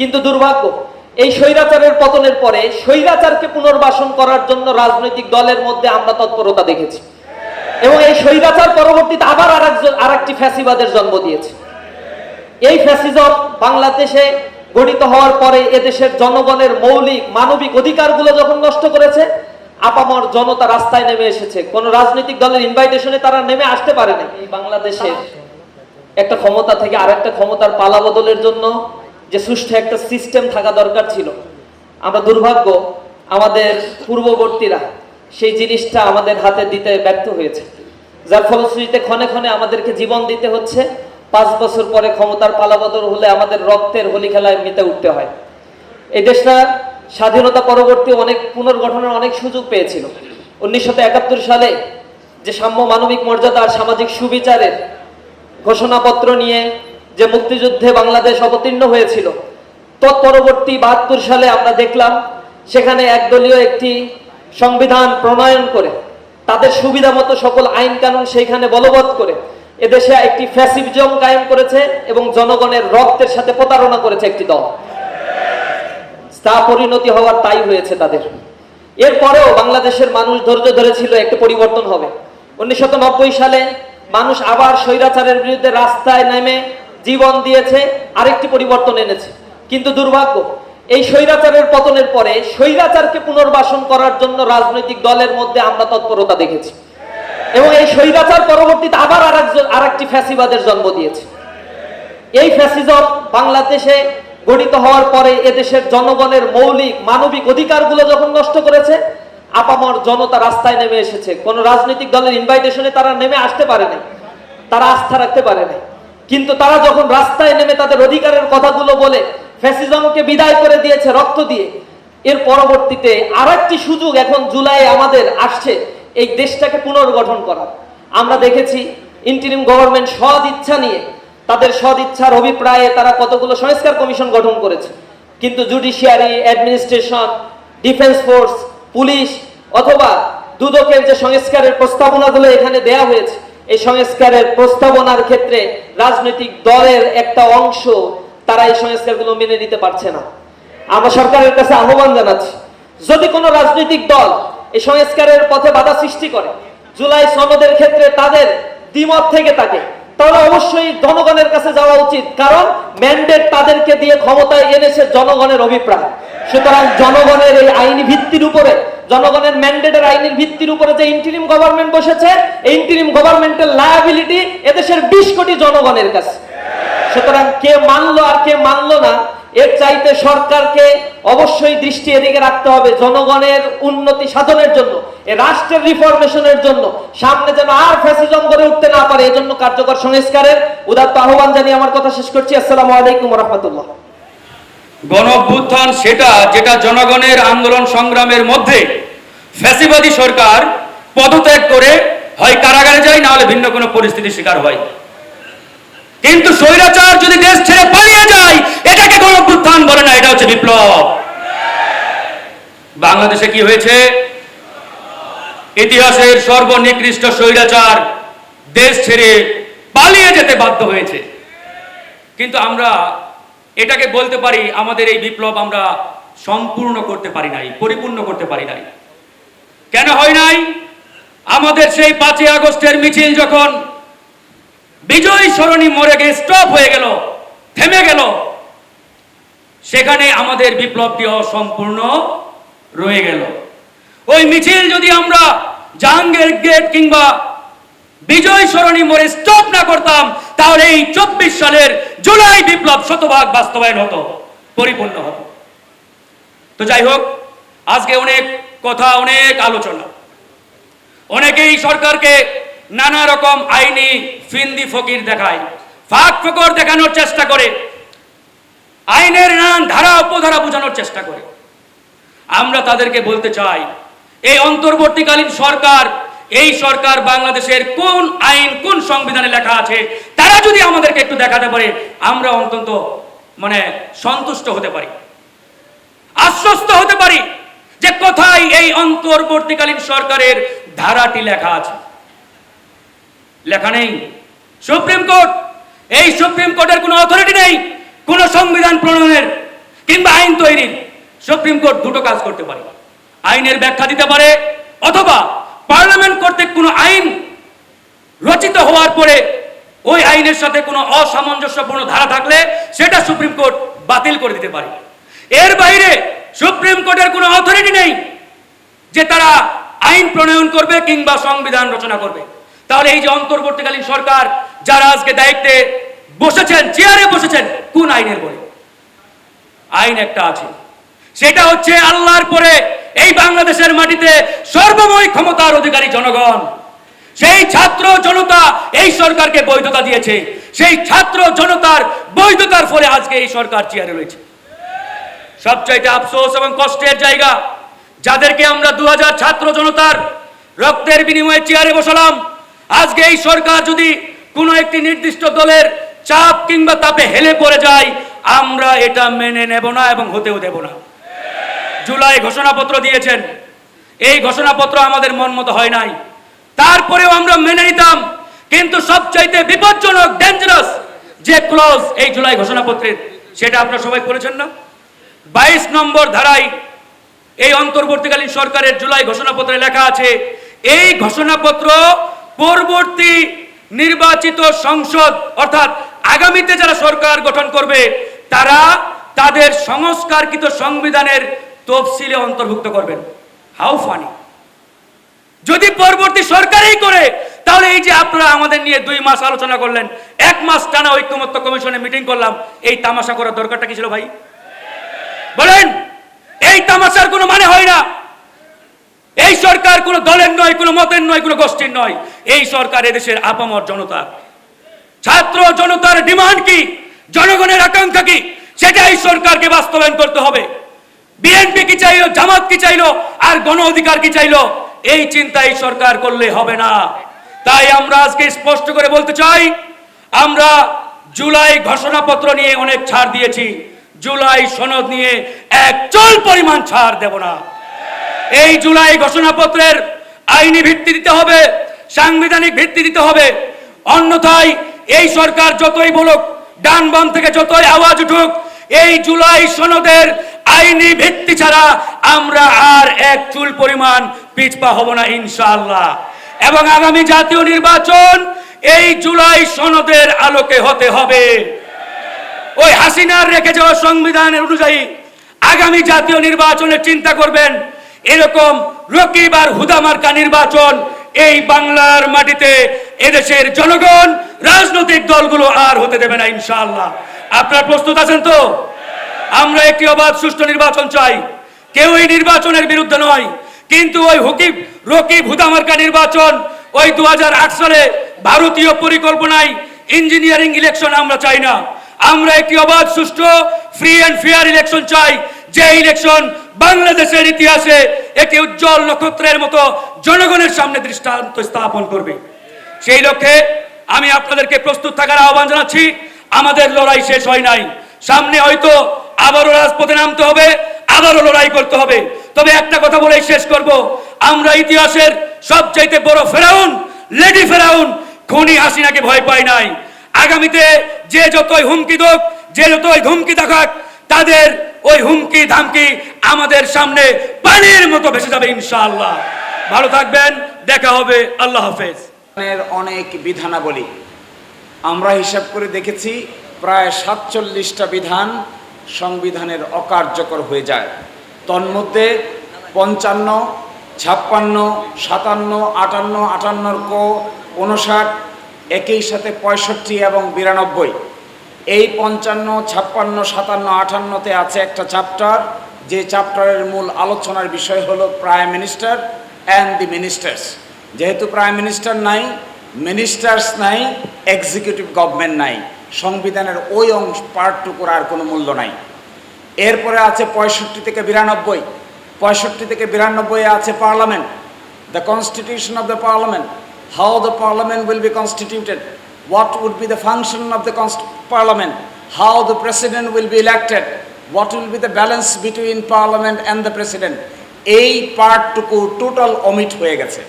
কিন্তু দুর্ভাগ্য, এই স্বৈরাচারের পতনের পরে স্বৈরাচারকে পুনর্বাসন করার জন্য রাজনৈতিক দলের মধ্যে আমরা তৎপরতা দেখেছি। এবং এই স্বৈরাচার পরবর্তীতে আবার আরেকজন, আরেকটি ফ্যাসিবাদের জন্ম দিয়েছে। এই ফ্যাসিজম বাংলাদেশে গঠিত হওয়ার পরে এদেশের জনগণের মৌলিক, মানবিক অধিকারগুলো যখন নষ্ট করেছে, আপামর জনতা রাস্তায় নেমে এসেছে। কোন রাজনৈতিক দলের ইনভাইটেশনে তারা নেমে আসতে পারে না এই বাংলাদেশের একটা ক্ষমতা থেকে আরেকটা ক্ষমতার পালা বদলের জন্য যে সুষ্ঠু একটা সিস্টেম থাকা দরকার ছিল। আমরা দুর্ভাগ্য, আমাদের পূর্ববর্তীরা সেই জিনিসটা আমাদের হাতে দিতে ব্যর্থ হয়েছে। যার ফলশ্রুতিতে ক্ষণে ক্ষণে আমাদেরকে জীবন দিতে হচ্ছে, পাঁচ বছর পরে ক্ষমতার পালাবদল হলে আমাদের রক্তের হোলি খেলায় মেতে উঠতে হয়। এই দেশটা স্বাধীনতা পরবর্তী অনেক পুনর্গঠনের অনেক সুযোগ পেয়েছিল। উনিশশো একাত্তর সালে যে সাম্য মানবিক মর্যাদা আর সামাজিক সুবিচারের ঘোষণাপত্র নিয়ে যে মুক্তিযুদ্ধে বাংলাদেশ অবতীর্ণ হয়েছিল। তৎপরবর্তী বাহাত্তর সালে আমরা দেখলাম, সেখানে একদলীয় একটি সংবিধান প্রণয়ন করে, তাদের সুবিধা মতো সকল আইন কানুন সেইখানে বলবৎ করে, এদেশে একটি ফ্যাসিজম কায়েম করেছে এবং জনগণের রক্তের সাথে প্রতারণা করেছে একটি দল। তা পরিণতি হওয়ার তাই হয়েছে তাদের। এরপরেও বাংলাদেশের মানুষ ধৈর্য ধরেছিল একটি পরিবর্তন হবে। উনিশশো নব্বই সালে মানুষ আবার স্বৈরাচারের বিরুদ্ধে রাস্তায় নেমে জীবন দিয়েছে, আরেকটি পরিবর্তন এনেছে। কিন্তু দুর্ভাগ্য, এই স্বৈরাচারের পতনের পরে স্বৈরাচারকে পুনর্বাসন করার জন্য রাজনৈতিক দলের মধ্যে আমরা তৎপরতা দেখেছি। এবং এই স্বৈরাচার পরবর্তীতে আবার আরেকজন আরেকটি ফ্যাসিবাদের জন্ম দিয়েছে। এই ফ্যাসিজম বাংলাদেশে গঠিত হওয়ার পরে এদেশের জনগণের মৌলিক, মানবিক অধিকারগুলো যখন নষ্ট করেছে, আপামর জনতা রাস্তায় নেমে এসেছে। কোন রাজনৈতিক দলের ইনভাইটেশনে তারা নেমে আসতে পারে না তারা আস্থা রাখতে পারে না কিন্তু তারা যখন রাস্তায় নেমে তাদের অধিকারের কথাগুলো বলে, ফ্যাসিজমকে বিদায় করে দিয়েছে রক্ত দিয়ে, এর পরবর্তীতে আর একটি সুযোগ এখন জুলাই আমাদের আসছে এই দেশটাকে পুনর্গঠন করা আমরা দেখেছি ইন্টারিম গভর্নমেন্ট সদ ইচ্ছা নিয়ে, তাদের সদ ইচ্ছার অভিপ্রায়ে তারা কতগুলো সংস্কার কমিশন গঠন করেছে। কিন্তু judiciary administration defence force police অথবা দুদকের যে সংস্কারের প্রস্তাবনাগুলো এখানে দেয়া হয়েছে এই সংস্কারের প্রস্তাবনার ক্ষেত্রে রাজনৈতিক দলের একটা অংশ তারা এই সংস্কারগুলো মেনে নিতে পারছে না। আমরা সরকারের কাছে আহ্বান জানাচ্ছি, যদি কোনো রাজনৈতিক দল এই সংস্কারের পথে বাধা সৃষ্টি করে, জুলাই সনদের ক্ষেত্রে তাদের দ্বিমত থেকে থাকে, তাহলে অবশ্যই জনগণের কাছে যাওয়া উচিত, কারণ ম্যান্ডেট তাদেরকে দিয়ে ক্ষমতায় এনেছে জনগণের অভিপ্রায়। সুতরাং জনগণের এই আইনি ভিত্তির উপরে জনগণের ম্যান্ডেটের আইনের ভিত্তির উপরে যে ইন্টারিম গভর্নমেন্ট বসেছে, এই ইন্টারিম গভর্নমেন্টের লায়াবিলিটি এদেশের বিশ কোটি জনগণের কাছে। সুতরাং কে মানলো আর কে মানলো না, এর চাইতে সরকারকে অবশ্যই দৃষ্টি এদিকে রাখতে হবে জনগণের উন্নতি সাধনের জন্য রাষ্ট্রের রিফরমেশনের জন্য, সামনে যেন আর ফ্যাসিজম গড়ে উঠতে না পারে, এজন্য কার্যকর সংস্কারের উদাত্ত আহ্বান জানিয়ে আমার কথা শেষ করছি। আসসালামু আলাইকুম রহমতুল্লাহ। গণ সেটা, যেটা জনগণের আন্দোলন সংগ্রামের মধ্যে ফ্যাসিবাদী সরকার পদত্যাগ করে হয় কারাগারে যায়, না হলে ভিন্ন কোনো পরিস্থিতির শিকার হয়। কিন্তু স্বৈরাচার যদি দেশ ছেড়ে পালিয়ে যায়, এটাকে গণ বলে না, এটা হচ্ছে বিপ্লব। বাংলাদেশে কি হয়েছে? ইতিহাসের সর্বনিকৃষ্ট স্বৈরাচার দেশ ছেড়ে পালিয়ে যেতে বাধ্য হয়েছে। কিন্তু আমরা এটাকে বলতে পারি, আমাদের এই বিপ্লব আমরা সম্পূর্ণ করতে পারি নাই, পরিপূর্ণ করতে পারি নাই। কেন হয় নাই? আমাদের সেই পাঁচই আগস্টের মিছিল যখন বিজয় সরণি মরে গিয়ে স্টপ হয়ে গেল, থেমে গেল, সেখানে আমাদের বিপ্লবটি অসম্পূর্ণ রয়ে গেল। ওই মিছিল যদি আমরা জাহাঙ্গীর গেট কিংবা বিজয় সরণি মোড়ে স্টপ না করতাম, তাহলে এই চব্বিশ সালের জুলাই বিপ্লব শতভাগ বাস্তবায়ন হতো, পরিপূর্ণ হতো। তো যাই হোক, আজকে অনেক কথা, অনেক আলোচনা। অনেকেই সরকারকে নানা রকম আইনি ফিন্দি ফকির দেখায়, ফাঁক ফকর দেখানোর চেষ্টা করে, আইনের নানান ধারা, উপধারা বোঝানোর চেষ্টা করে। আমরা তাদেরকে বলতে চাই, এই অন্তর্বর্তীকালীন সরকার এই সরকার বাংলাদেশের কোন আইন, কোন সংবিধানে লেখা আছে, তারা যদি আমাদেরকে একটু দেখাতে পারে, আমরা অন্তত মানে সন্তুষ্ট হতে পারি। আশ্বস্ত হতে পারি যে কোথায় এই অন্তর্বর্তীকালীন সরকারের ধারাটি লেখা আছে। লেখা নেই। সুপ্রিম কোর্ট, এই সুপ্রিম কোর্টের কোনো অথরিটি নেই, কোনো সংবিধান প্রণয়নের, কিংবা আইন তৈরির। সুপ্রিম কোর্ট দুটো কাজ করতে পারে। আইনের ব্যাখ্যা দিতে পারে, অথবা পার্লামেন্ট কর্তৃক কোনো আইন রচিত হওয়ার পরে ওই আইনের সাথে কোনো অসামঞ্জস্যপূর্ণ ধারা থাকলে সেটা সুপ্রিম কোর্ট বাতিল করে দিতে পারে। এর বাইরে সুপ্রিম কোর্টের কোনো অথরিটি নেই যে তারা আইন প্রণয়ন করবে কিংবা সংবিধান রচনা করবে। তাহলে এই যে অন্তর্বর্তীকালীন সরকার, যারা আজকে দায়িত্বে বসেছেন, চেয়ারে বসেছেন, কোন আইনের বলে? আইন একটা আছে। সেটা হচ্ছে আল্লাহর পরে এই বাংলাদেশের মাটিতে সর্বময় ক্ষমতার অধিকারী জনগণ। সেই ছাত্র জনতা এই সরকারকে বৈধতা দিয়েছে। সেই ছাত্র জনতার বৈধতার ফলে আজকে এই সরকার চেয়ারে রয়েছে। সবচাইতে আফসোস এবং কষ্টের জায়গা, যাদেরকে আমরা দু হাজার ছাত্র জনতার রক্তের বিনিময়ে চেয়ারে বসালাম, আজকে এই সরকার যদি কোনো একটি নির্দিষ্ট দলের চাপ কিংবা তাপে হেলে পড়ে যায়, আমরা এটা মেনে নেব না এবং হতেও দেব না। জুলাই ঘোষণাপত্র দিয়েছেন। এই ঘোষণাপত্র আমাদের মন মতো হয় নাই। তারপরেও আমরা মেনে নিতাম, কিন্তু সবচাইতে বিপজ্জনক ডেঞ্জারাস যে ক্লজ এই জুলাই ঘোষণাপত্রের, সেটা আপনারা সবাই পড়েছেন না? বাইশ নম্বর ধারায় এই অন্তর্বর্তীকালীন সরকারের জুলাই ঘোষণাপত্রে লেখা আছে, এই ঘোষণাপত্র পরবর্তী নির্বাচিত সংসদ, অর্থাৎ আগামীতে যারা সরকার গঠন করবে, তারা তাদের সংস্কারকৃত সংবিধানের তফসিলে অন্তর্ভুক্ত করবেন। How funny. যদি পরবর্তী সরকারই করে, তাহলে এই যে আপনারা আমাদের নিয়ে দুই মাস আলোচনা করলেন, এক মাস টানা ঐক্যমত্য কমিশনে মিটিং করলাম, এই তামাশা করার দরকারটা কি ছিল ভাই? বলেন, এই তামাশার কোনো মানে হয় না। এই সরকার কোনো দলের নয়, কোনো মতের নয়, কোনো গোষ্ঠীর নয়। এই সরকার এদেশের আপামর জনতা। ছাত্র জনতার ডিমান্ড কি? জনগণের আকাঙ্ক্ষা কি? সেটা এই সরকারকে বাস্তবায়ন করতে হবে। চাইলো, জামাত কি চাইলো, আর গণ অধিকার কি চাইলো? এই চিন্তা এই সরকার করলে হবে না। তাই আমরা আজকে স্পষ্ট করে বলতে চাই, আমরা জুলাই ঘোষণাপত্র নিয়ে অনেক ছাড় দিয়েছি। জুলাই সনদ নিয়ে এক চল পরিমাণ ছাড় দেব না। এই জুলাই ঘোষণাপত্রের আইনি ভিত্তি দিতে হবে, সাংবিধানিক ভিত্তি দিতে হবে। অন্যথায় এই সরকার যতই বলুক, ডান বাম থেকে যতই আওয়াজ উঠুক, এই জুলাই সনদের আইনি ভিত্তি ছাড়া আমরা আর এক চুল পরিমাণ পিছপা হব না, ইনশাআল্লাহ। এবং আগামী জাতীয় নির্বাচন এই জুলাই সনদের আলোকে হতে হবে। ওই হাসিনার রেখে যাওয়া সংবিধানের অনুযায়ী আগামী জাতীয় নির্বাচনের চিন্তা করবেন, এরকম রকিব আর হুদামার্কা নির্বাচন এই বাংলার মাটিতে এদেশের জনগণ, রাজনৈতিক দলগুলো আর হতে দেবে না, ইনশাআল্লাহ। আপনার প্রস্তুত আছেন তো? আমরা একটি অবাধ সুষ্ঠু নির্বাচন চাই। কেউ এই নির্বাচনের বিরুদ্ধে নয়। কিন্তু ওই হুকিব রকিব হুদামার্কা নির্বাচন, ওই দু সালে ভারতীয় পরিকল্পনায় ইঞ্জিনিয়ারিং ইলেকশন আমরা চাই না। আমরা একটি অবাধ সুষ্ঠু ফ্রি অ্যান্ড ফেয়ার ইলেকশন চাই। যে ইলেকশন বাংলাদেশের ইতিহাসে একটি উজ্জ্বল নক্ষত্রের মতো জনগণের সামনে দৃষ্টান্ত স্থাপন করবে। সেই লক্ষ্যে আমি আপনাদেরকে প্রস্তুত থাকার আহ্বান জানাচ্ছি। আমাদের লড়াই শেষ হয় নাই। সামনে হয়তো আবারও রাজপথে নামতে হবে, আবারও লড়াই করতে হবে। তবে একটা কথা বলেই শেষ করব। আমরা ইতিহাসের সবচাইতে বড় ফেরাউন, লেডি ফেরাউন, খনি হাসিনাকে ভয় পাই নাই। আগামীতে যে যতই হুমকি দোক, যে যতই ধুমকি দেখাক, তাদের ওই হুমকি ধামকি আমাদের সামনে পানির মতো ভেসে যাবে ইনশাআল্লাহ। ভালো থাকবেন, দেখা হবে, আল্লাহ হাফেজ। অনেক বিধানাবলী। আমরা হিসাব করে দেখেছি, প্রায় সাতচল্লিশটা বিধান সংবিধানের অকার্যকর হয়ে যায়। তন্মধ্যে পঞ্চান্ন, ছাপ্পান্ন, সাতান্ন, আটান্ন, আটান্নর কো, উনষাট, একই সাথে পঁয়ষট্টি এবং বিরানব্বই। এই পঞ্চান্ন, ছাপ্পান্ন, সাতান্ন, আটান্নতে আছে একটা চ্যাপ্টার। যে চ্যাপ্টারের মূল আলোচনার বিষয় হলো prime minister and the ministers. যেহেতু প্রাইম মিনিস্টার নাই, মিনিস্টার্স নাই, এক্সিকিউটিভ গভর্নমেন্ট নাই। সংবিধানের ওই অংশ পার্টটুকুর আর কোনো মূল্য নাই। এরপরে আছে পঁয়ষট্টি থেকে বিরানব্বই। পঁয়ষট্টি থেকে বিরানব্বই আছে parliament. The constitution of the parliament how the parliament will be constituted what would be the function of the parliament, how the president will be elected, what will be the balance between parliament and the president. এই পার্টটুকু total omit হয়ে গেছে।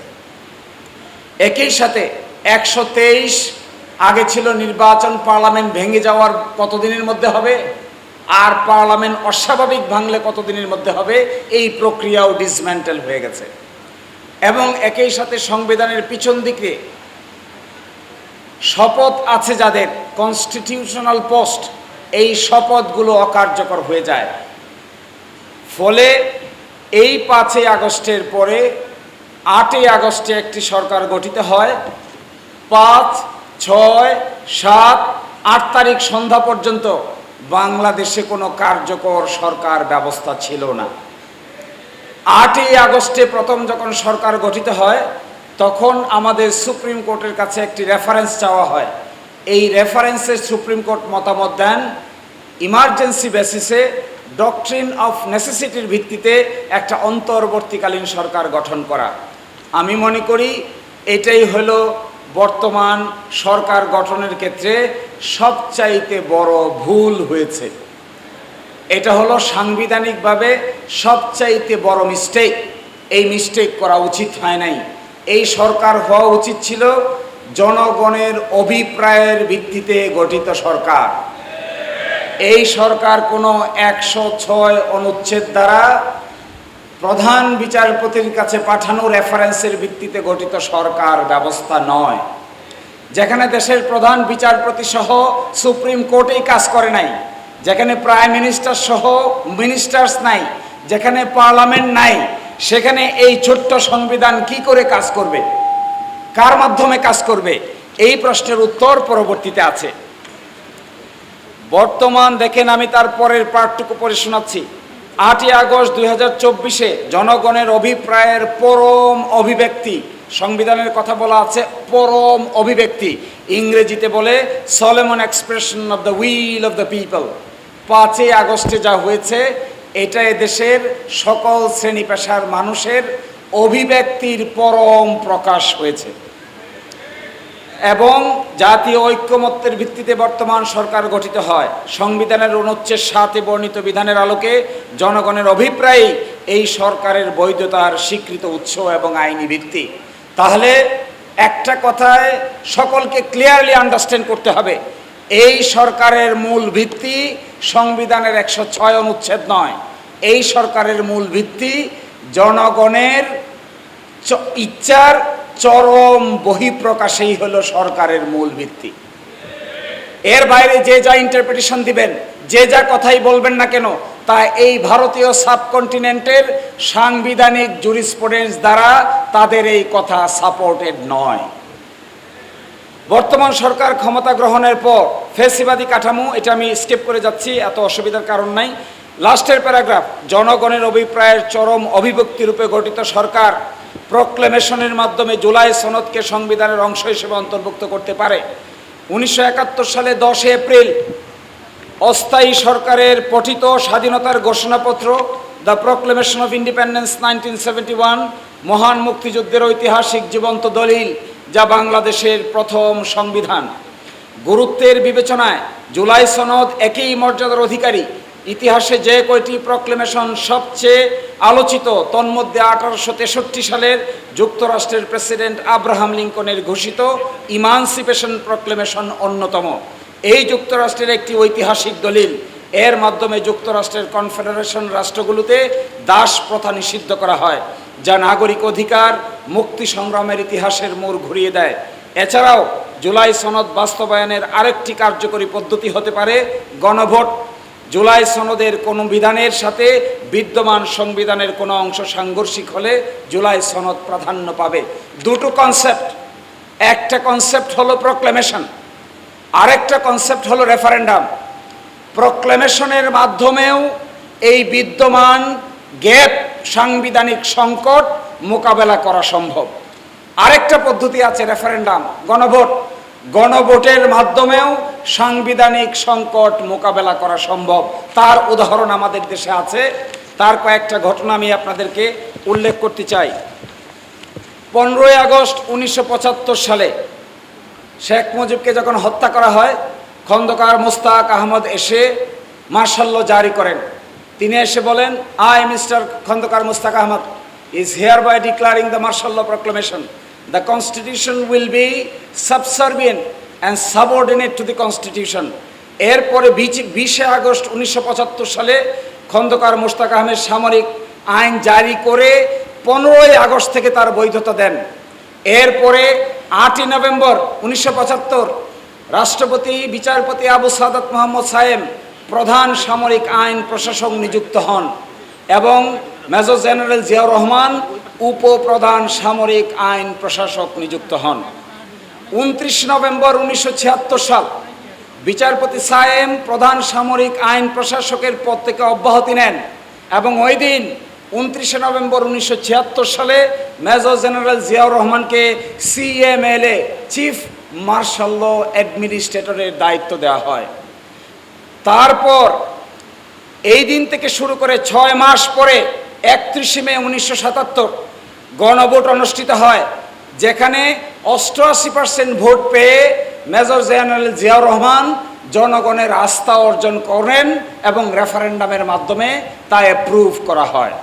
একই সাথে একশো তেইশ আগে ছিল নির্বাচন পার্লামেন্ট ভেঙে যাওয়ার কতদিনের মধ্যে হবে? আর পার্লামেন্ট অস্বাভাবিক ভাঙলে কতদিনের মধ্যে হবে? এই প্রক্রিয়াও ডিসম্যান্টেল হয়ে গেছে। এবং একই সাথে সংবিধানের পিছন দিকে শপথ আছে যাদের কনস্টিটিউশনাল পোস্ট এই শপথগুলো অকার্যকর হয়ে যায়। ফলে এই পাঁচই আগস্টের পরে আটই আগস্টে একটি সরকার গঠিত হয়। পাঁচ ছয় সাত আট তারিখ সন্ধ্যা পর্যন্ত বাংলাদেশে কোনো কার্যকর সরকার ব্যবস্থা ছিল না। আটই আগস্টে প্রথম যখন সরকার গঠিত হয়, তখন আমাদের সুপ্রিম কোর্টের কাছে একটি রেফারেন্স চাওয়া হয়। এই রেফারেন্সে সুপ্রিম কোর্ট মতামত দেন ইমার্জেন্সি বেসিসে ডকট্রিন অফ নেসেসিটির ভিত্তিতে একটা অন্তর্বর্তীকালীন সরকার গঠন করা। আমি মনে করি এটাই হলো বর্তমান সরকার গঠনের ক্ষেত্রে সবচাইতে বড় ভুল হয়েছে। এটা হলো সাংবিধানিকভাবে সবচাইতে বড় মিস্টেক এই মিস্টেক করা উচিত হয় নাই। এই সরকার হওয়া উচিত ছিল জনগণের অভিপ্রায়ের ভিত্তিতে গঠিত সরকার। এই সরকার কোনো একশো ছয় অনুচ্ছেদ দ্বারা প্রধান বিচারপতির কাছে পাঠানো রেফারেন্সের ভিত্তিতে গঠিত সরকার ব্যবস্থা নয়, যেখানে দেশের প্রধান বিচারপতি সহ সুপ্রিম কোর্টেই কাজ করে নাই, যেখানে প্রাইম মিনিস্টার সহ মিনিস্টার্স নাই, যেখানে পার্লামেন্ট নাই, সেখানে এই ছোট্ট সংবিধান কি করে কাজ করবে? কার মাধ্যমে কাজ করবে? এই প্রশ্নের উত্তর পরবর্তীতে আছে। বর্তমান দেখেন আমি তার পরের পার্টটুকু পড়ে শোনাচ্ছি। আটই আগস্ট দুই হাজার চব্বিশে জনগণের অভিপ্রায়ের পরম অভিব্যক্তি। সংবিধানের কথা বলা আছে, পরম অভিব্যক্তি। ইংরেজিতে বলে solemn expression of the will of the people পাঁচই আগস্টে যা হয়েছে, এটা এদেশের সকল শ্রেণি পেশার মানুষের অভিব্যক্তির পরম প্রকাশ হয়েছে। এবং জাতীয় ঐক্যমত্যের ভিত্তিতে বর্তমান সরকার গঠিত হয়। সংবিধানের অনুচ্ছেদ সাথে বর্ণিত বিধানের আলোকে জনগণের অভিপ্রায় এই সরকারের বৈধতার স্বীকৃত উৎস এবং আইনি ভিত্তি। তাহলে একটা কথায় সকলকে ক্লিয়ারলি আন্ডারস্ট্যান্ড করতে হবে, এই সরকারের মূল ভিত্তি সংবিধানের একশো ছয় অনুচ্ছেদ নয়। এই সরকারের মূল ভিত্তি জনগণের ইচ্ছার চরম বহিঃপ্রকাশেই হলো সরকারের মূল ভিত্তি। এর বাইরে যে যা ইন্টারপ্রিটেশন দিবেন, যে যা কথাই বলবেন না কেন, তা এই ভারতীয় সাবকন্টিনেন্টের সাংবিধানিক জুরিসপ্রুডেন্স দ্বারা তাদের এই কথা সাপোর্টেড নয়। বর্তমান সরকার ক্ষমতা গ্রহণের পর ফেসিবাদী কাঠামো, এটা আমি স্কেপ করে যাচ্ছি, এত অসুবিধার কারণ নাই। লাস্টের প্যারাগ্রাফ, জনগণের অভিপ্রায়ের চরম অভিব্যক্তি রূপে গঠিত সরকার প্রক্লেমেশনের মাধ্যমে জুলাই সনদকে সংবিধানের অংশ হিসেবে অন্তর্ভুক্ত করতে পারে। উনিশশো একাত্তর সালে দশে এপ্রিল, অস্থায়ী সরকারের পঠিত স্বাধীনতার ঘোষণাপত্র, the proclamation of independence nineteen seventy one, মহান মুক্তিযুদ্ধের ঐতিহাসিক জীবন্ত দলিল, যা বাংলাদেশের প্রথম সংবিধান। গুরুত্বের বিবেচনায় জুলাই সনদ একই মর্যাদার অধিকারী ইতিহাসে যে কয়টি প্রক্লেমেশন সবচেয়ে আলোচিত, তন্মধ্যে আঠারোশো তেষট্টি সালের যুক্তরাষ্ট্রের প্রেসিডেন্ট আব্রাহাম লিঙ্কনের ঘোষিত ইমানসিপেশন প্রক্লেমেশন অন্যতম। এই যুক্তরাষ্ট্রের একটি ঐতিহাসিক দলিল, এর মাধ্যমে যুক্তরাষ্ট্রের কনফেডারেশন রাষ্ট্রগুলোতে দাস প্রথা নিষিদ্ধ করা হয়, যা নাগরিক অধিকার, মুক্তি সংগ্রামের ইতিহাসের মোড় ঘুরিয়ে দেয়। এছাড়াও জুলাই সনদ বাস্তবায়নের আরেকটি কার্যকরী পদ্ধতি হতে পারে গণভোট। জুলাই সনদের কোনো বিধানের সাথে বিদ্যমান সংবিধানের কোনো অংশ সাংঘর্ষিক হলে জুলাই সনদ প্রাধান্য পাবে। দুটো কনসেপ্ট একটা কনসেপ্ট হলো প্রক্লেমেশন আরেকটা কনসেপ্ট হলো রেফারেন্ডাম প্রক্লেমেশনের মাধ্যমেও এই বিদ্যমান গ্যাপ সাংবিধানিক সংকট মোকাবেলা করা সম্ভব। আরেকটা পদ্ধতি আছে রেফারেন্ডাম গণভোট। গণভোটের মাধ্যমেও সাংবিধানিক সংকট মোকাবেলা করা সম্ভব। তার উদাহরণ আমাদের দেশে আছে। তার কয়েকটা ঘটনা আমি আপনাদেরকে উল্লেখ করতে চাই। পনেরোই আগস্ট উনিশশো পঁচাত্তর সালে শেখ মুজিবকে যখন হত্যা করা হয়, খন্দকার মুস্তাক আহমদ এসে মার্শাল্য জারি করেন। তিনি এসে বলেন, I Mister Khondaker Mostaq Ahmad is hereby declaring the martial law proclamation the constitution will be subservient and subordinate to the constitution এরপরে বিশে আগস্ট উনিশশো পঁচাত্তর সালে খন্দকার মোশতাক আহমেদ সামরিক আইন জারি করে পনেরোই আগস্ট থেকে তার বৈধতা দেন। এরপরে আটই নভেম্বর উনিশশো পঁচাত্তর রাষ্ট্রপতি, বিচারপতি আবু সাদাত মোহাম্মদ সায়েম প্রধান সামরিক আইন প্রশাসক নিযুক্ত হন এবং মেজর জেনারেল জিয়াউর রহমান উপপ্রধান সামরিক আইন প্রশাসক নিযুক্ত হন। উনত্রিশ নভেম্বর উনিশশো ছিয়াত্তর সাল বিচারপতি সায়েম প্রধান সামরিক আইন প্রশাসকের পদ থেকে অব্যাহতি নেন এবং ওই দিন উনত্রিশে নভেম্বর উনিশশো ছিয়াত্তর সালে মেজর জেনারেল জিয়াউর রহমানকে সিএমএলএ, চিফ মার্শাল অ্যাডমিনিস্ট্রেটরের দায়িত্ব দেওয়া হয়। তারপর এই দিন থেকে শুরু করে ছয় মাস পরে একত্রিশে মে উনিশশো সাতাত্তর গণভোট অনুষ্ঠিত হয়। যেখানে অষ্টআশি পার্সেন্ট ভোট পেয়ে মেজর জেনারেল জিয়াউর রহমান জনগণের আস্থা অর্জন করেন এবং রেফারেন্ডামের মাধ্যমে তা অ্যাপ্রুভ করা হয়।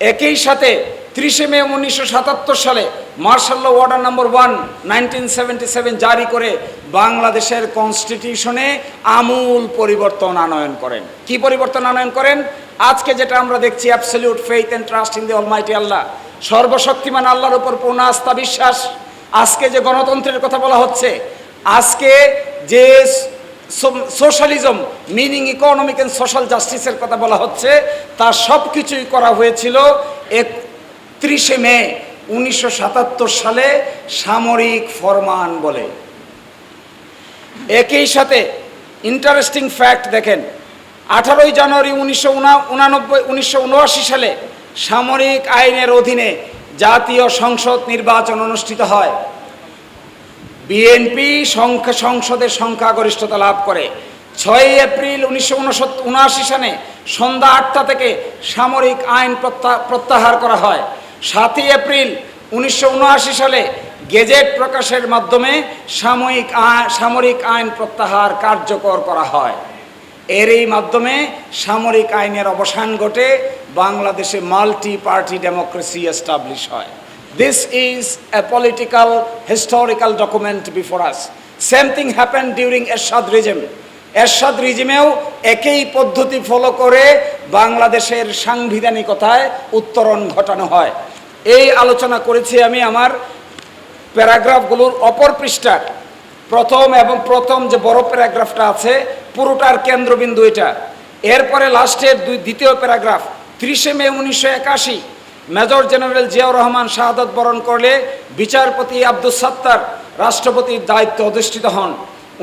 একই সাথে ত্রিশে মে উনিশশো সাতাত্তর সালে martial order number one nineteen জারি করে বাংলাদেশের কনস্টিটিউশনে আমূল পরিবর্তন আনয়ন করেন। কি পরিবর্তন আনয়ন করেন? আজকে যেটা আমরা দেখছি absolute faith and trust in the almighty Allah সর্বশক্তিমান আল্লাহর উপর পূর্ণ আস্থা, বিশ্বাস। আজকে যে গণতন্ত্রের কথা বলা হচ্ছে, আজকে যে socialism meaning economic and social জাস্টিসের কথা বলা হচ্ছে, তা সব কিছুই করা হয়েছিল একত্রিশে মে উনিশশো সাতাত্তর সালে সামরিক ফরমান বলে। একই সাথে ইন্টারেস্টিং ফ্যাক্ট দেখেন আঠারোই জানুয়ারি উনিশশো উনানব্বই, উনিশশো উনআশি সালে সামরিক আইনের অধীনে জাতীয় সংসদ নির্বাচন অনুষ্ঠিত হয়। বিএনপি সংখ্যা সংসদের সংখ্যাগরিষ্ঠতা লাভ করে। ছয়ই এপ্রিল উনিশশো উনআশি সালে সন্ধ্যা আটটা থেকে সামরিক আইন প্রত্যা- প্রত্যাহার করা হয়। সাতই এপ্রিল উনিশশো উনআশি সালে গেজেট প্রকাশের মাধ্যমে সাময়িক সামরিক আইন প্রত্যাহার কার্যকর করা হয়। এর এই মাধ্যমে সামরিক আইনের অবসান ঘটে, বাংলাদেশে মাল্টি পার্টি ডেমোক্রেসি এস্টাবলিশ হয়। This is a political historical document before us same thing happen during Ershad regime Ershad রিজিমেও একই পদ্ধতি ফলো করে বাংলাদেশের সাংবিধানিকতায় উত্তরণ ঘটানো হয় এই আলোচনা করেছি আমি আমার প্যারাগ্রাফগুলোর অপর পৃষ্ঠা প্রথম এবং প্রথম যে বড় প্যারাগ্রাফটা আছে পুরোটার কেন্দ্রবিন্দু এটা। এরপরে লাস্টের দুই দ্বিতীয় প্যারাগ্রাফ, ত্রিশে মে উনিশশো একাশি, মেজর জেনারেল জিয়াউর রহমান শাহাদত বরণ করলে বিচারপতি আব্দুল সাত্তার রাষ্ট্রপতির দায়িত্ব অধিষ্ঠিত হন।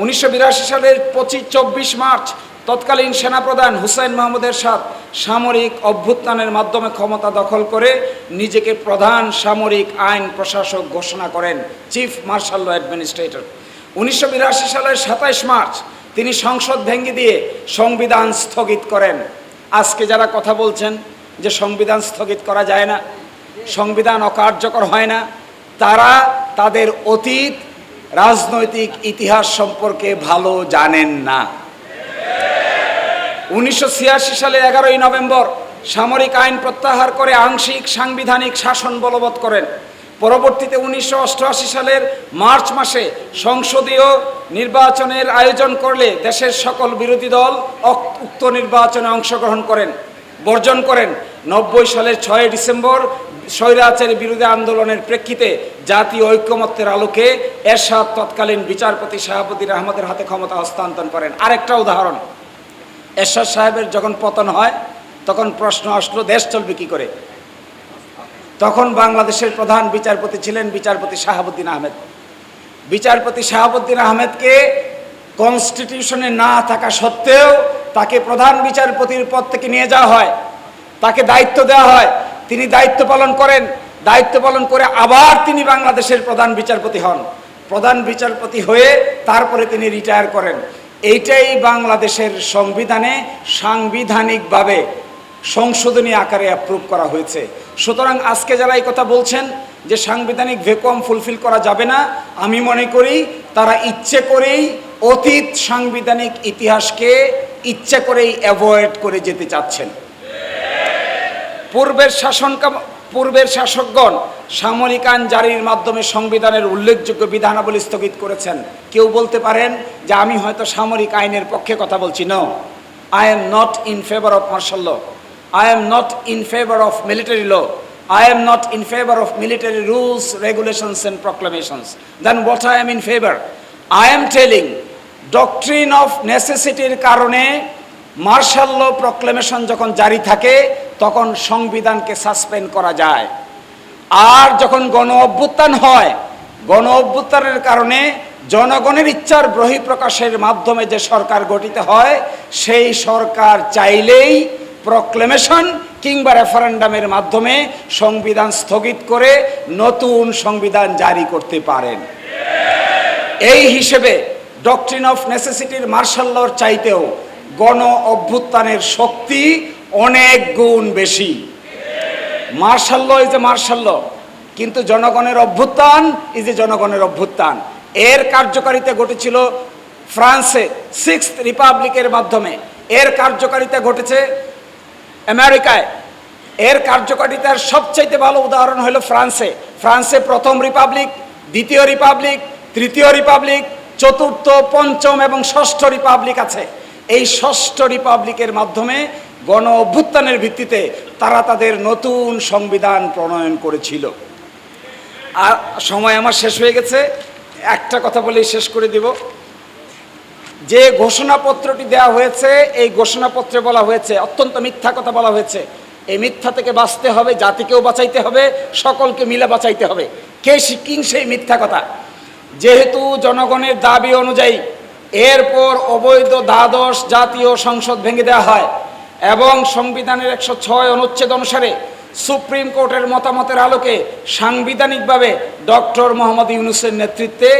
উনিশশো বিরাশি সালের পঁচিশ চব্বিশ মার্চ তৎকালীন সেনাপ্রধান হুসাইন মাহমুদ এরশাদ সামরিক অভ্যুত্থানের মাধ্যমে ক্ষমতা দখল করে নিজেকে প্রধান সামরিক আইন প্রশাসক ঘোষণা করেন, চিফ মার্শাল অ্যাডমিনিস্ট্রেটর। উনিশশো বিরাশি সালের সাতাইশ মার্চ তিনি সংসদ ভেঙে দিয়ে সংবিধান স্থগিত করেন। আজকে যারা কথা বলছেন যে সংবিধান স্থগিত করা যায় না, সংবিধান অকার্যকর হয় না, তারা তাদের অতীত, রাজনৈতিক ইতিহাস সম্পর্কে ভালো জানেন না। উনিশশো ছিয়াশি সালে এগারোই নভেম্বর সামরিক আইন প্রত্যাহার করে আংশিক সাংবিধানিক শাসন বলবৎ করেন। পরবর্তীতে উনিশশো অষ্টআশি সালের মার্চ মাসে সংসদীয় নির্বাচনের আয়োজন করলে দেশের সকল বিরোধী দল উক্ত নির্বাচনে অংশগ্রহণ করেন, বর্জন করেন। নব্বই সালের ছয় ডিসেম্বর স্বৈরাচারী বিরোধী আন্দোলনের প্রেক্ষিতে জাতীয় ঐক্যমত্যের আলোকে এরশাদ তৎকালীন বিচারপতি শাহাবুদ্দিন আহমদের হাতে ক্ষমতা হস্তান্তর করেন। আরেকটা উদাহরণ, এরশাদ সাহেবের যখন পতন হয়, তখন প্রশ্ন আসলো, দেশ চলবে কি করে? তখন বাংলাদেশের প্রধান বিচারপতি ছিলেন বিচারপতি শাহাবুদ্দিন আহমেদ। বিচারপতি শাহাবুদ্দিন আহমেদকে কনস্টিটিউশনে না থাকা সত্ত্বেও তাকে প্রধান বিচারপতির পদ থেকে নিয়ে যাওয়া হয়। তাকে দায়িত্ব দেওয়া হয়। তিনি দায়িত্ব পালন করেন। দায়িত্ব পালন করে আবার তিনি বাংলাদেশের প্রধান বিচারপতি হন। প্রধান বিচারপতি হয়ে তারপরে তিনি রিটায়ার করেন। এইটাই বাংলাদেশের সংবিধানে সাংবিধানিকভাবে সংশোধনী আকারে অ্যাপ্রুভ করা হয়েছে। সুতরাং আজকে যারা এই কথা বলছেন যে সাংবিধানিক ভ্যাকুয়াম ফুলফিল করা যাবে না, আমি মনে করি তারা ইচ্ছে করেই অতীত সাংবিধানিক ইতিহাসকে ইচ্ছে করেই অ্যাভয়েড করে যেতে চাচ্ছেন। পূর্বের শাসন পূর্বের শাসকগণ সামরিক আইন জারির মাধ্যমে সংবিধানের উল্লেখযোগ্য বিধানাবলী স্থগিত করেছেন। কেউ বলতে পারেন যে আমি হয়তো সামরিক আইনের পক্ষে কথা বলছি। No I am not in favour of martial law I am not in favour of military law I am not in favour of military rules regulations and proclamations then what I am in favour I am telling doctrine of নেসেসিটির কারণে martial ল proclamation যখন জারি থাকে, তখন সংবিধানকে suspend করা যায়। আর যখন গণ অভ্যুত্থান হয়, গণ অভ্যুত্থানের কারণে জনগণের ইচ্ছার বহিঃপ্রকাশের মাধ্যমে যে সরকার গঠিত হয়, সেই সরকার চাইলেই প্রক্লেমেশন কিংবা রেফারেন্ডামের মাধ্যমে সংবিধান স্থগিত করে নতুন সংবিধান জারি করতে পারেন। এই হিসেবে ডকট্রিন অফ নেসেসিটির মার্শাল লর চাইতেও গণ অভ্যুত্থানের শক্তি অনেক গুণ বেশি। মার্শাল্য ইজ এ মার্শাল্য কিন্তু জনগণের অভ্যুত্থান ইজ এ জনগণের অভ্যুত্থান। এর কার্যকারিতা ঘটেছিল ফ্রান্সে সিক্স রিপাবলিকের মাধ্যমে। এর কার্যকারিতা ঘটেছে আমেরিকায়। এর কার্যকারিতার সবচাইতে ভালো উদাহরণ হলো ফ্রান্সে। ফ্রান্সে প্রথম রিপাবলিক, দ্বিতীয় রিপাবলিক, তৃতীয় রিপাবলিক, চতুর্থ, পঞ্চম এবং ষষ্ঠ রিপাবলিক আছে। এই ষষ্ঠ রিপাবলিকের মাধ্যমে গণ অভ্যুত্থানের ভিত্তিতে তারা তাদের নতুন সংবিধান প্রণয়ন করেছিল। আর সময় আমার শেষ হয়ে গেছে। একটা কথা বলেই শেষ করে দিব। যে ঘোষণাপত্রটি দেওয়া হয়েছে, এই ঘোষণাপত্রে বলা হয়েছে, অত্যন্ত মিথ্যা কথা বলা হয়েছে। এই মিথ্যা থেকে বাঁচতে হবে, জাতিকেও বাঁচাইতে হবে, সকলকে মিলে বাঁচাইতে হবে। কে শিকিং সেই মিথ্যা কথা? যেহেতু জনগণের দাবি অনুযায়ী এরপর অবৈধ দ্বাদশ জাতীয় সংসদ ভেঙে দেওয়া হয় এবং সংবিধানের একশো ছয় অনুচ্ছেদ অনুসারে সুপ্রিম কোর্টের মতামতের আলোকে সাংবিধানিকভাবে ডক্টর মোহাম্মদ ইউনুসের নেতৃত্বে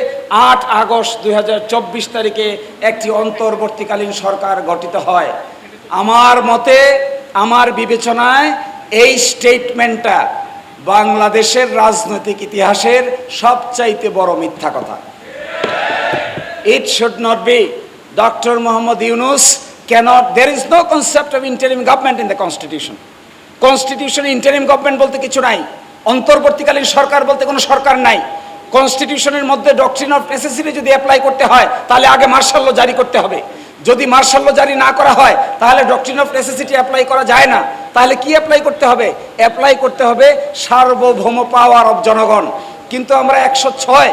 আট আগস্ট দুই তারিখে একটি অন্তর্বর্তীকালীন সরকার গঠিত হয়। আমার মতে আমার বিবেচনায় এই স্টেটমেন্টটা বাংলাদেশের রাজনৈতিক ইতিহাসের সবচাইতে বড় মিথ্যা কথা। It should not be doctor Mohammad Yunus cannot, there is no concept of interim government in the constitution. কনস্টিটিউশনে ইন্টারিম গভর্নমেন্ট বলতে কিছু নাই। অন্তর্বর্তীকালীন সরকার বলতে কোনো সরকার নাই। কনস্টিটিউশনের মধ্যে ডকট্রিন অফ নেসেসিটি যদি অ্যাপ্লাই করতে হয়, তাহলে আগে মার্শাল্য জারি করতে হবে। যদি মার্শাল্য জারি না করা হয়, তাহলে ডকট্রিন অফ নেসেসিটি অ্যাপ্লাই করা যায় না। তাহলে কি অ্যাপ্লাই করতে হবে? অ্যাপ্লাই করতে হবে সার্বভৌম পাওয়ার অফ জনগণ। কিন্তু আমরা একশো ছয়,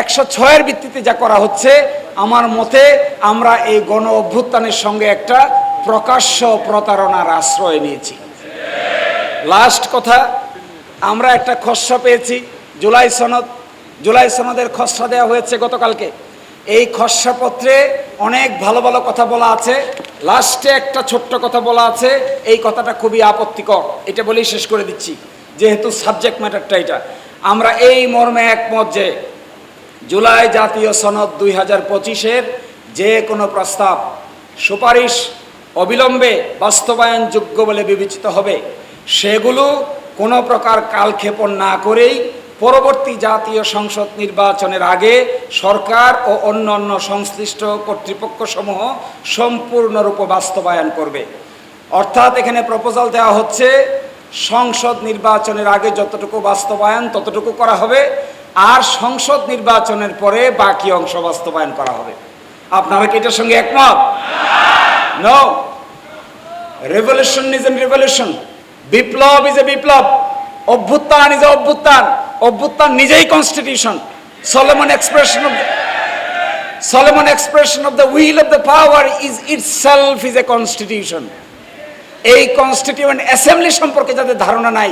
একশো ছয়ের ভিত্তিতে যা করা হচ্ছে, আমার মতে আমরা এই গণ অভ্যুত্থানের সঙ্গে একটা প্রকাশ্য প্রতারণার আশ্রয় নিয়েছি। লাস্ট কথা, আমরা একটা খসড়া পেয়েছি, জুলাই সনদ, জুলাই সনদের খসড়া দেওয়া হয়েছে গতকালকে। এই খসড়াপত্রে অনেক ভালো ভালো কথা বলা আছে লাস্টে একটা ছোট্ট কথা বলা আছে, এই কথাটা খুবই আপত্তিকর, এটা বলেই শেষ করে দিচ্ছি, যেহেতু সাবজেক্ট ম্যাটারটা এটা। আমরা এই মর্মে একমত যে, জুলাই জাতীয় সনদ দুই হাজার পঁচিশের যে কোনো প্রস্তাব সুপারিশ অবিলম্বে বাস্তবায়নযোগ্য বলে বিবেচিত হবে। সেগুলো কোনো প্রকার কালক্ষেপণ না করেই পরবর্তী জাতীয় সংসদ নির্বাচনের আগে সরকার ও অন্যান্য সংশ্লিষ্ট কর্তৃপক্ষসমূহ সম্পূর্ণরূপে বাস্তবায়ন করবে। অর্থাৎ এখানে প্রপোজাল দেওয়া হচ্ছে, সংসদ নির্বাচনের আগে যতটুকু বাস্তবায়ন ততটুকু করা হবে, আর সংসদ নির্বাচনের পরে বাকি অংশ বাস্তবায়ন করা হবে। আপনারা কি এটার সঙ্গে একমত? No revolution is an revolution Biplab is a বিপ্লব। অভ্যুত্থান ইজ এ অভ্যুত্থান। অভ্যুত্থান নিজেই constitution solemn expression of solemn expression of the will of the power is itself is a constitution এই কনস্টিটিউয়েন্ট অ্যাসেম্বলি সম্পর্কে যাদের ধারণা নাই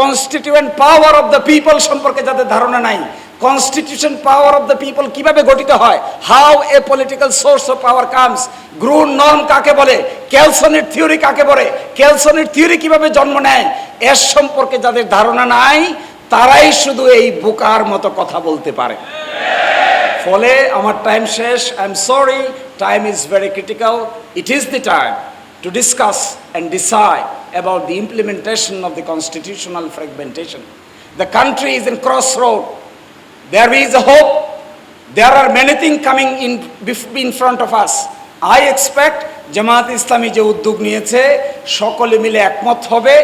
constituent power of the people সম্পর্কে যাদের ধারণা নাই constitution power of the people কীভাবে গঠিত হয়? How a political source of power comes grundnorm কাকে বলে? ক্যালসনের থিওরি কাকে বলে? ক্যালসনের থিওরি কীভাবে জন্ম নেয়? এর সম্পর্কে যাদের ধারণা নাই, তারাই শুধু এই বোকার মতো কথা বলতে পারে। ফলে আমার টাইম শেষ। I am sorry time is very critical it is the time to discuss discuss decide decide about implementation implementation of constitutional constitutional fragmentation. Country is is cross crossroad. There is a hope. There are many things coming in, in front of us. I expect Jamaat Islami যে উদ্যোগ নিয়েছে সকলে মিলে একমত হবে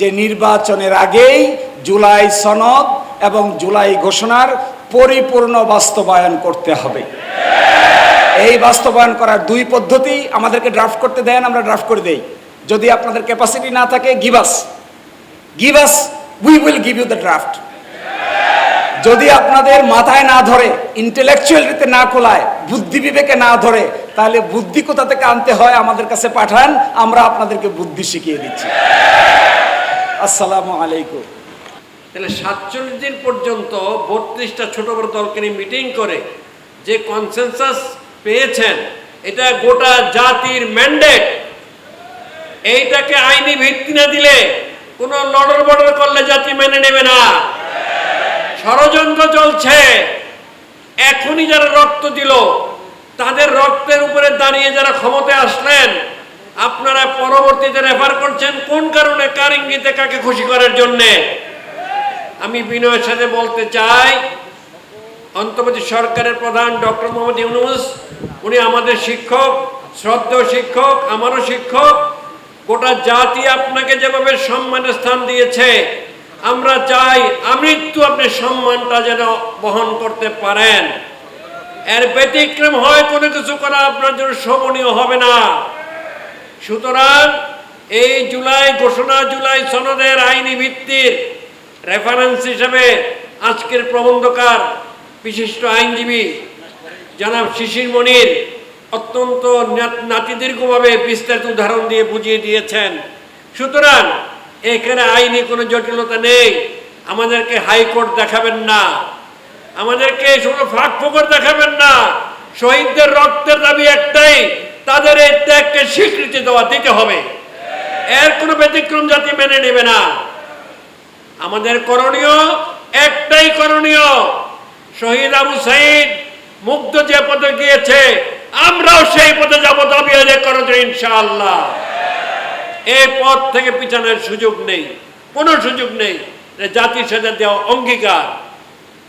যে নির্বাচনের আগেই জুলাই সনদ এবং জুলাই ঘোষণার পরিপূর্ণ বাস্তবায়ন করতে হবে এই বাস্তবায়ন করার দুই পদ্ধতি আমাদেরকে ড্রাফট করতে দেন আমরা ড্রাফট করে দেই যদি আপনাদের ক্যাপাসিটি না থাকে give us give us we will give you the draft যদি আপনাদের মাথায় না ধরে ইন্টেলেকচুয়ালিতে না খোলায়, বুদ্ধি বিবেকে না ধরে, তাহলে বুদ্ধি কোথা থেকে আনতে হয় আমাদের কাছে পাঠান, আমরা আপনাদেরকে বুদ্ধি শিখিয়ে দিচ্ছি। আসসালামু আলাইকুম। তাহলে সাতচল্লিশ দিন পর্যন্ত বত্রিশটা ছোট বড় দলকে মিটিং করে যে কনসেনসাস পেয়েছেন, এটা গোটা জাতির ম্যান্ডেট এইটাকে আইনি ভিত্তি না দিলে কোনো লড়র বড়র করলে জাতি মেনে নেবে না। ষড়যন্ত্র চলছে। এখনই যারা রক্ত দিল, তাদের রক্তের উপরে দাঁড়িয়ে যারা ক্ষমতায় আসলেন, আপনারা পরবর্তীতে রেফার করছেন কোন কারণে, কার ইঙ্গিতে, কাকে খুশি করার জন্যে? আমি বিনয়ের সাথে বলতে চাই, অন্তর্বর্তী সরকারের প্রধান ডক্টর মোহাম্মদ ইউনুস, উনি আমাদের শিক্ষক, শ্রদ্ধেয় শিক্ষক, আমারও শিক্ষক, গোটা জাতি আপনাকে যেভাবে সম্মানের স্থান দিয়েছে আমরা চাই আমৃত্যু আপনি সম্মানটা যেন বহন করতে পারেন। এর ব্যতিক্রম হয় কোনো কিছু করা আপনার জন্য শোভনীয় হবে না। সুতরাং এই জুলাই ঘোষণা, জুলাই সনদের আইনি ভিত্তির রেফারেন্স হিসেবে আজকের প্রবন্ধকার বিশিষ্ট আইনজীবী জনাব শিশির মনির অত্যন্ত নাতিদীর্ঘভাবে বিস্তারিত উদাহরণ দিয়ে বুঝিয়ে দিয়েছেন। সুতরাং এখানে আইনি কোনো জটিলতা নেই। আমাদেরকে হাইকোর্ট দেখাবেন না। আমাদেরকে শুধু ফাঁক ফোকর দেখাবেন না। শহীদদের রক্তের দাবি একটাই, তাদের এই ত্যাগকে স্বীকৃতি দেওয়া দিতে হবে। এর কোনো ব্যতিক্রম জাতি মেনে নেবে না। আমাদের করণীয় একটাই করণীয়, শহীদ আবু সাইদ মুগ্ধ যে পথে গিয়েছে, আমরাও সেই পথে যাব দাবি আদায় জন্য ইনশাআল্লাহ। এই পথ থেকে পিছানোর সুযোগ নেই, কোনো সুযোগ নেই। জাতির সাথে দেওয়া অঙ্গীকার।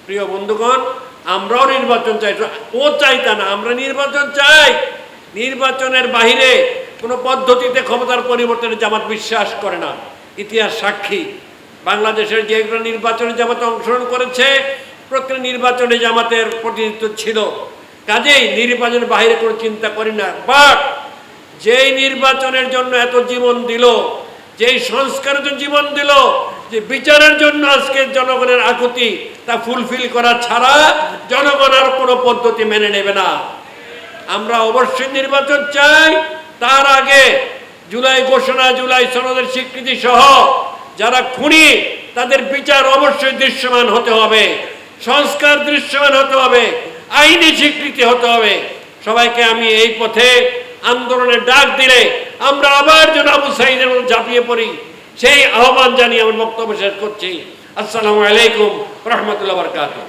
প্রিয় বন্ধুগণ, আমরাও নির্বাচন চাই। ও চাই তা না, আমরা নির্বাচন চাই। নির্বাচনের বাহিরে কোনো পদ্ধতিতে ক্ষমতার পরিবর্তনে জামাত বিশ্বাস করে না। ইতিহাস সাক্ষী। বাংলাদেশের যেগুলো নির্বাচনে জামাতে অংশগ্রহণ করেছে, প্রত্যেক নির্বাচনে জামাতের প্রতিনিধিত্ব ছিল। কাজেই নির্বাচনের বাইরে কোনো চিন্তা করি না। বাট যেই নির্বাচনের জন্য এত জীবন দিল, যেই সংস্কারের জীবন দিল, যে বিচারের জন্য আজকে জনগণের আকুতি তা ফুলফিল করা ছাড়া জনগণ আর কোনো পদ্ধতি মেনে নেবে না। আমরা অবশ্যই নির্বাচন চাই, তার আগে জুলাই ঘোষণা, জুলাই সনদের স্বীকৃতি সহ যারা খুনি, তাদের বিচার অবশ্যই দৃশ্যমান হতে হবে, সংস্কার দৃশ্যমান হতে হবে, আইনি স্বীকৃতি হতে হবে। সবাইকে আমি এই পথে আন্দোলনের ডাক দিলে আমরা আবার যেন আবু সাইদের মতো ঝাঁপিয়ে পড়ি। সেই আহ্বান জানিয়ে আমার বক্তব্য শেষ করছি। আসসালামু আলাইকুম, রহমতুল্লাহ বরকাতুহ।